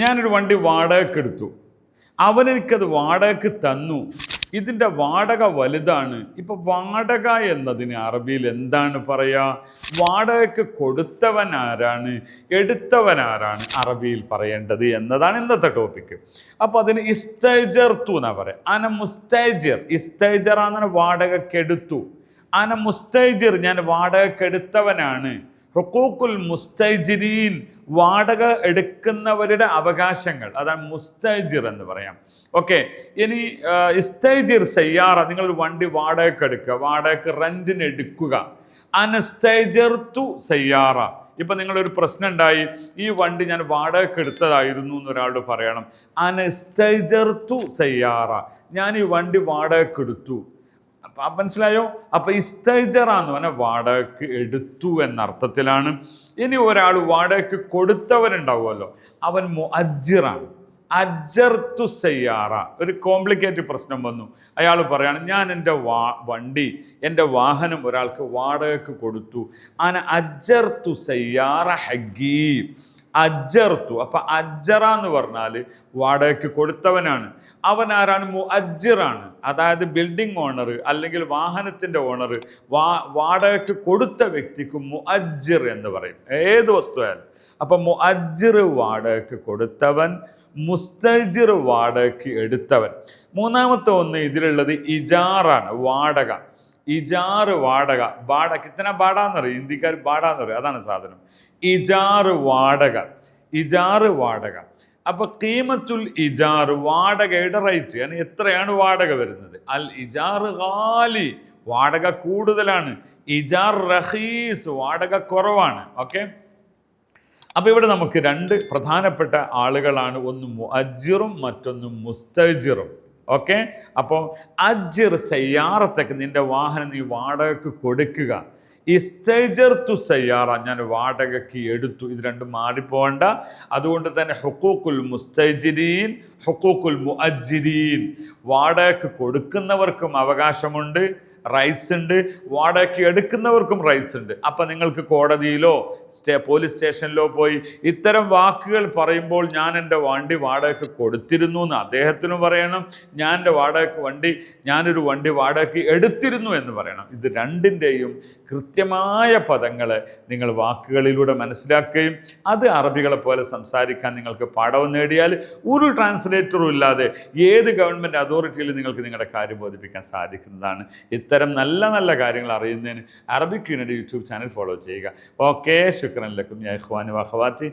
ഞാനൊരു വണ്ടി വാടകയ്ക്ക് എടുത്തു അവനെനിക്കത് വാടകയ്ക്ക് തന്നു. ഇതിന്റെ വാടക വലുതാണ്. ഇപ്പൊ വാടക എന്നതിന് അറബിയിൽ എന്താണ് പറയാ? വാടകയ്ക്ക് കൊടുത്തവൻ ആരാണ്? എടുത്തവൻ ആരാണ് അറബിയിൽ പറയേണ്ടത് എന്നതാണ് ഇന്നത്തെ ടോപ്പിക്ക് അപ്പോൾ അതിന് ഇസ്തൈജർത്തു എന്നാ പറയാം. അന മുസ്തൈജർ. ഇസ്തൈജർ വാടകയ്ക്ക് എടുത്തു അന മുസ്തൈജർ ഞാൻ വാടകയ്ക്ക് എടുത്തവനാണ് ഹുക്കൂക്കുൽ മുസ്തജിരീൻ വാടക എടുക്കുന്നവരുടെ അവകാശങ്ങൾ. അതാണ് മുസ്തജിർ എന്ന് പറയാം. ഓക്കെ ഇനി ഇസ്തജിർ സയ്യാറ നിങ്ങൾ വണ്ടി വാടകയ്ക്ക് എടുക്കുക. വാടകയ്ക്ക് റെന്റിന് എടുക്കുക. അനസ്തജർത്തു സയ്യാറ. ഇപ്പൊ നിങ്ങളൊരു പ്രശ്നം ഉണ്ടായി ഈ വണ്ടി ഞാൻ വാടകയ്ക്ക് എടുത്തതായിരുന്നു എന്ന് ഒരാളോട് പറയണം. അനസ്തജർത്തു സയ്യാറ. ഞാൻ ഈ വണ്ടി വാടകയ്ക്ക് എടുത്തു. അപ്പൊ മനസ്സിലായോ? അപ്പൊ ഇസ്തൈജറാന്ന് പറഞ്ഞാൽ വാടകയ്ക്ക് എടുത്തു എന്നർത്ഥത്തിലാണ്. ഇനി ഒരാൾ വാടകയ്ക്ക് കൊടുത്തവരുണ്ടാവുമല്ലോ അവൻ അജിറാണ് അജർത്തു സയ്യാറ. ഒരു കോംപ്ലിക്കേറ്റഡ് പ്രശ്നം വന്നു. അയാൾ പറയാണ് ഞാൻ എന്റെ വാ വണ്ടി എന്റെ വാഹനം ഒരാൾക്ക് വാടകയ്ക്ക് കൊടുത്തു. അന അജർത്തു സയ്യാറ ഹഗീബ് അജ്ജർത്തു അപ്പൊ അജറ എന്ന് പറഞ്ഞാൽ വാടകയ്ക്ക് കൊടുത്തവനാണ്. അവൻ ആരാണ് അജിറാണ് അതായത് ബിൽഡിംഗ് ഓണർ അല്ലെങ്കിൽ വാഹനത്തിന്റെ ഓണർ വാ വാടകയ്ക്ക് കൊടുത്ത വ്യക്തിക്ക് അജിർ എന്ന് പറയും. ഏത് വസ്തുവായാലും. അപ്പൊ മുഅജ്ജിർ വാടകയ്ക്ക് കൊടുത്തവൻ മുസ്തജിർ വാടകയ്ക്ക് എടുത്തവൻ. മൂന്നാമത്തെ ഒന്ന് ഇതിലുള്ളത് ഇജാറാണ് വാടക. ഇജാറ് വാടക. ബാട ഇത്തന ബാടാന്നറിയും ഹിന്ദിക്കാർ ബാടാന്നറിയും അതാണ് സാധനം. ഇജാറ് വാടക ഇജാറ് വാടക. അപ്പൊ കീമത്തുൽ ഇജാറ് വാടകയുടെ റേറ്റ് ആണ് എത്രയാണ് വാടക വരുന്നത്? അൽ ഇജാറ് ഖാലി വാടക കൂടുതലാണ്. ഇജാർ റഹീസ് വാടക കുറവാണ്. ഓക്കെ അപ്പൊ ഇവിടെ നമുക്ക് രണ്ട് പ്രധാനപ്പെട്ട ആളുകളാണ്. ഒന്ന് അജിറും മറ്റൊന്ന് മുസ്തജിറും. ഓക്കെ അപ്പോൾ അജിർ സയ്യാറത്തേക്ക് നിന്റെ വാഹനം നീ വാടകയ്ക്ക് കൊടുക്കുക. ഇസ്തജർത്തു സയ്യാറ. ഞാൻ വാടകയ്ക്ക് എടുത്തു. ഇത് രണ്ടും മാറിപ്പോകണ്ട. അതുകൊണ്ട് തന്നെ ഹുക്കൂക്കുൽ മുസ്തജിരീൻ ഹുക്കൂക്കുൽ മുഅജിരീൻ വാടകയ്ക്ക് കൊടുക്കുന്നവർക്കും അവകാശമുണ്ട്. റൈറ്റ്സ് ഉണ്ട് വാടകയ്ക്ക് എടുക്കുന്നവർക്കും റൈസ് ഉണ്ട്. അപ്പം നിങ്ങൾക്ക് കോടതിയിലോ സ്റ്റേ പോലീസ് സ്റ്റേഷനിലോ പോയി ഇത്തരം വാക്കുകൾ പറയുമ്പോൾ ഞാൻ എന്റെ വണ്ടി വാടകയ്ക്ക് കൊടുത്തിരുന്നു എന്ന് അദ്ദേഹത്തിനും പറയണം. ഞാൻ എന്റെ വാടകയ്ക്ക് വണ്ടി ഞാനൊരു വണ്ടി വാടകയ്ക്ക് എടുത്തിരുന്നു എന്ന് പറയണം. ഇത് രണ്ടിന്റെയും കൃത്യമായ പദങ്ങൾ നിങ്ങൾ വാക്കുകളിലൂടെ മനസ്സിലാക്കുകയും അത് അറബികളെ പോലെ സംസാരിക്കാൻ നിങ്ങൾക്ക് പാഠവും നേടിയാൽ ഒരു ട്രാൻസ്ലേറ്ററും ഇല്ലാതെ ഏത് ഗവൺമെന്റ് അതോറിറ്റിയിൽ നിങ്ങൾക്ക് നിങ്ങളുടെ കാര്യം ബോധിപ്പിക്കാൻ സാധിക്കുന്നതാണ്. ഇത്തരം നല്ല നല്ല കാര്യങ്ങൾ അറിയുന്നതിന് Arabic unit YouTube channel follow ചെയ്യുക. ഓക്കെ ശുക്രൻ ലക്കും. ഞാൻ ഇഖ്വാനി വഖവാത്തി